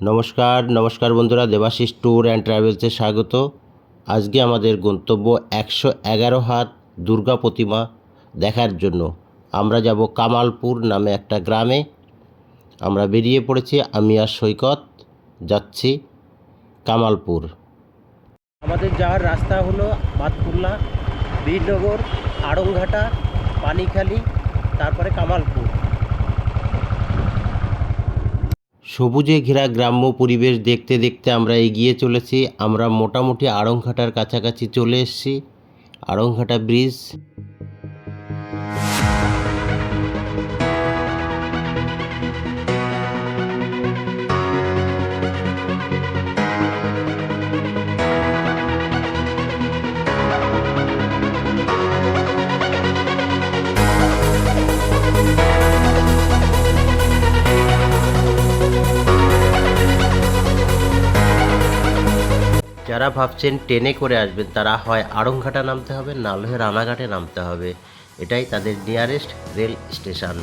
নমস্কার নমস্কার বন্ধুরা, দেবাশিস ট্যুর অ্যান্ড ট্রাভেলসে স্বাগত। আজকে আমাদের গন্তব্য একশো এগারো হাত দুর্গা প্রতিমা দেখার জন্য। আমরা যাব কামালপুর নামে একটা গ্রামে। আমরা বেরিয়ে পড়েছি, আমি আর সৈকত, যাচ্ছি কামালপুর। আমাদের যাওয়ার রাস্তা হলো বাতকুল্লা বীরনগর, আড়ংঘাটা, পানিখালি, তারপরে কামালপুর। সবুজে ঘেরা গ্রাম্য পরিবেশ দেখতে দেখতে আমরা এগিয়ে চলেছি। আমরা মোটামুটি আড়ংঘাটার কাছাকাছি চলে এসেছি। আড়ংঘাটা ব্রিজ। যারা ভাবছেন ট্রেনে করে আসবেন, তারা হয় আড়ংঘাটা নামতে হবে নাহলে রানাঘাটে নামতে হবে। এটাই তাদের নিয়ারেস্ট রেল স্টেশন।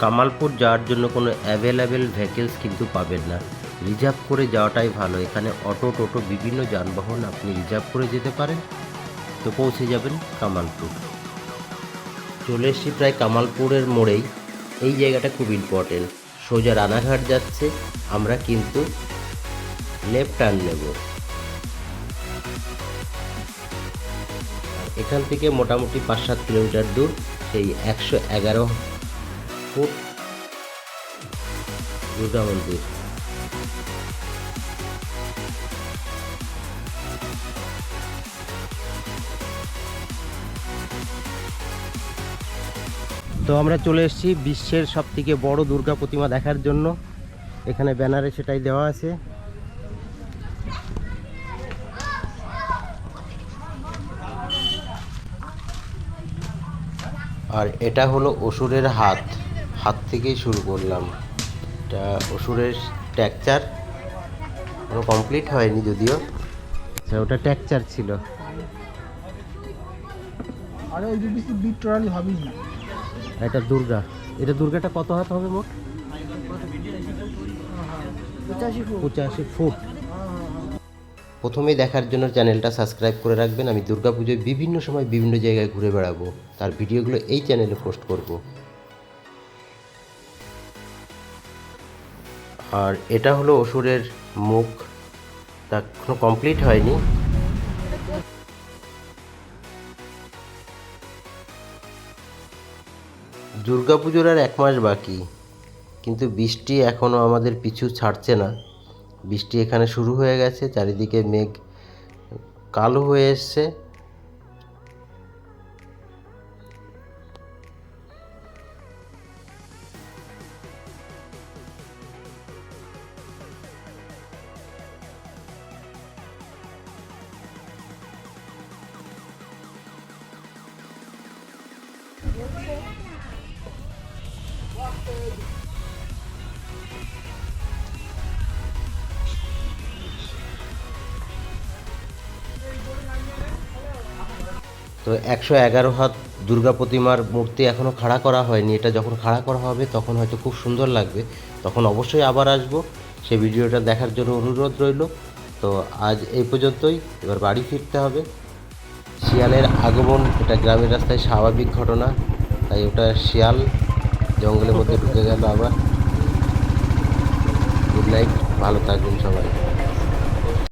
কামালপুর যাওয়ার জন্য কোনো অ্যাভেলেবেল ভেহিকেলস কিন্তু পাবেন না। রিজার্ভ করে যাওয়াটাই ভালো। এখানে অটো, টোটো, বিভিন্ন যানবাহন আপনি রিজার্ভ করে যেতে পারেন। তো পৌঁছে যাবেন কামালপুর। চলে এসেছি প্রায় কামালপুরের মোড়েই। এই জায়গাটা খুব ইম্পর্টেন্ট সোজা রানাঘাট যাচ্ছে, আমরা কিন্তু লেফট টার্ন নেব। এখান থেকে মোটামুটি পাঁচ সাত কিলোমিটার দূর, সেই একশো এগারো ফুট দুর্গা মন্দির। তো আমরা চলে এসেছি বিশ্বের সব থেকে বড় দুর্গা প্রতিমা দেখার জন্য। এখানে ব্যানারে সেটাই দেওয়া আছে। আর এটা হলো অসুরের হাত। হাত থেকেই শুরু করলাম। এটা অসুরের ট্যাকচার। কোনো কমপ্লিট হয়নি যদিও। আচ্ছা ওটা ট্যাকচার ছিল। আরে ওই বিট টোটালি হবেই না। এটা দুর্গা। এটা দুর্গাটা কত হাত হবে মোট? পঁচাশি ফুট। প্রথমে দেখার জন্য চ্যানেলটা সাবস্ক্রাইব করে রাখবেন। আমি দুর্গাপুজোয় বিভিন্ন সময় বিভিন্ন জায়গায় ঘুরে বেড়াবো। তার ভিডিওগুলো এই চ্যানেলে পোস্ট করব। আর এটা হলো অসুরের মুখ। তা এখনও কমপ্লিট হয়নি। দুর্গাপুজোর আর এক মাস বাকি। কিন্তু বৃষ্টি এখনও আমাদের পিছু ছাড়ছে না। বৃষ্টি এখানে শুরু হয়ে গেছে, চারিদিকে মেঘ কালো হয়ে এসছে। তো একশো এগারো হাত দুর্গা প্রতিমার মূর্তি এখনও খাড়া করা হয়নি। এটা যখন খাড়া করা হবে, তখন হয়তো খুব সুন্দর লাগবে। তখন অবশ্যই আবার আসব। সেই ভিডিওটা দেখার জন্য অনুরোধ রইল। তো আজ এই পর্যন্তই। এবার বাড়ি ফিরতে হবে। শিয়ালের আগমন, এটা গ্রামের রাস্তায় স্বাভাবিক ঘটনা। তাই ওটা শিয়াল জঙ্গলের মধ্যে ঢুকে গেল আবার। গুড নাইট ভালো থাকবেন সবাই।